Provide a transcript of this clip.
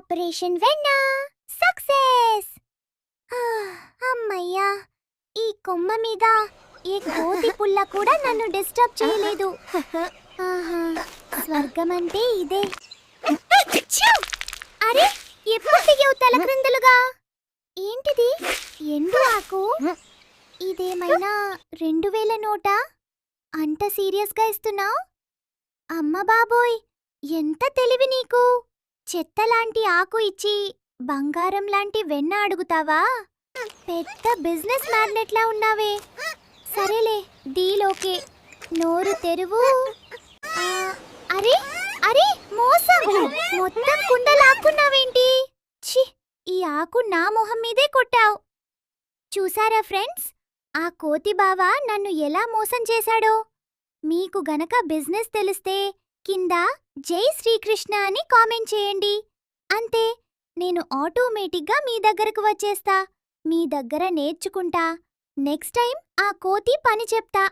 Operation వెన్నా success అమ్మయ్యా ఈ కొమ్మ మీద ఏ కోతి పుల్ల కూడా నన్ను డిస్టర్బ్ చేయలేదు. స్వర్గం అంటే ఇదే! అరే ఎప్పుడు దిగావు తలక్రిందులుగా? ఏంటిది? ఎండు ఆకు? ఇదేమైనా రెండు వేల నోటా? అంత సీరియస్గా ఇస్తున్నావు? అమ్మ బాబోయ్ ఎంత తెలివి నీకు? చెత్త లాంటి ఆకు ఇచ్చి బంగారం లాంటి వెన్న అడుగుతావా? పెద్ద బిజినెస్ మ్యాగ్నెట్లా ఉన్నావే. సరేలే డీలోకే నోరు తెరువు. అరే అరే మోసం. మొత్తం కుండలాక్కున్నావేంటి? ఛీ ఈ ఆకు నా మొహం మీదే కొట్టావు. చూసారా ఫ్రెండ్స్? ఆ కోతి బావ నన్ను ఎలా మోసం చేశాడో? మీకు గనక బిజినెస్ తెలిస్తే కింద జై శ్రీకృష్ణ అని కామెంట్ చేయండి. అంతే నేను ఆటోమేటిక్గా మీ దగ్గరకు వచ్చేస్తా. మీ దగ్గర నేర్చుకుంటా. నెక్స్ట్ టైం ఆ కోతి పని చెప్తా.